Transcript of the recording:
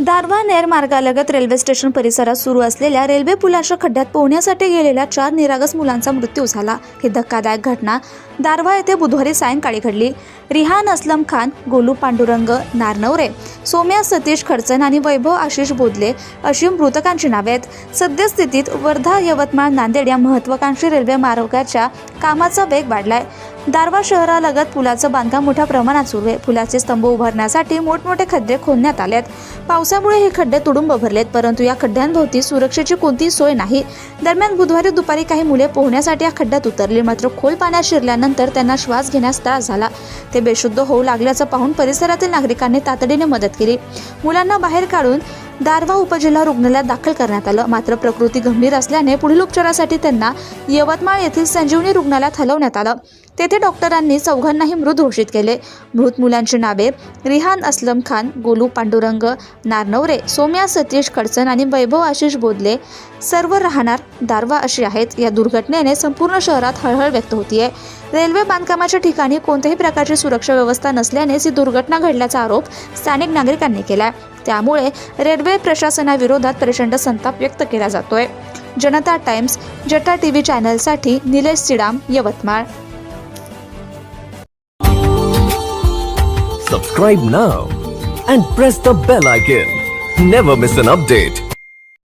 दारव्हा नेर मार्गालगत railway station परिसरात सुरू असलेल्या रेल्वे पुलाच्या खड्ड्यात पोहण्यासाठी गेलेल्या चार निरागस मुलांचा मृत्यू झाला. ही धक्कादायक घटना दारव्हा येथे बुधवारी सायंकाळी घडली. रिहान असलम खान गोलू पांडुरंग नारनवरे सोम्या सतीश खडचन आणि वैभव आशिष बोधले अशी मृतकांची नावे आहेत. सद्यस्थितीत वर्धा यवतमाळ नांदेड या महत्वाकांक्षी रेल्वे मार्गाच्या कामाचा वेग वाढलाय. दारवा शहरालगत पुलाचं बांधकाम मोठ्या प्रमाणात सुरू आहे. पुलाचे स्तंभ उभारण्यासाठी मोठमोठे खड्डे खोदण्यात आलेत. पावसामुळे हे खड्डे तुडुंब भरलेत परंतु या खड्ड्यांभोवती सुरक्षेची कोणतीही सोय नाही. दरम्यान बुधवारी दुपारी काही मुले पोहण्यासाठी या खड्ड्यात उतरली मात्र खोल पाण्यात शिरल्यानंतर त्यांना श्वास घेण्यास त्रास झाला. ते बेशुद्ध होऊ लागल्याचं पाहून परिसरातील नागरिकांनी तातडीने मदत केली. मुलांना बाहेर काढून दारवा उपजिल्हा रुग्णालयात दाखल करण्यात आलं. मात्र प्रकृती गंभीर असल्याने पुढील उपचारासाठी त्यांना यवतमाळ येथील संजीवनी रुग्णालयात हलवण्यात आलं. तेथे डॉक्टरांनी चौघांनाही मृत घोषित केले. मृत मुलांची नावे रिहान असलम खान गोलू पांडुरंग नारनवरे सोम्या सतीश खडसन आणि वैभव आशिष बोदले सर्व राहणार दारवा अशी आहेत. या दुर्घटनेने संपूर्ण शहरात हळहळ व्यक्त होतीये. रेल्वे बांधकामाच्या ठिकाणी कोणत्याही प्रकारची सुरक्षा व्यवस्था नसल्यानेच ही दुर्घटना घडल्याचा आरोप स्थानिक नागरिकांनी केला त्यामुळे रेल्वे प्रशासनाविरोधात प्रचंड संताप व्यक्त केला जातोय जनता टाइम्स जटा TV चॅनलसाठी Nilesh Sidam Yavatmal Subscribe now and press the bell icon. Never miss an update.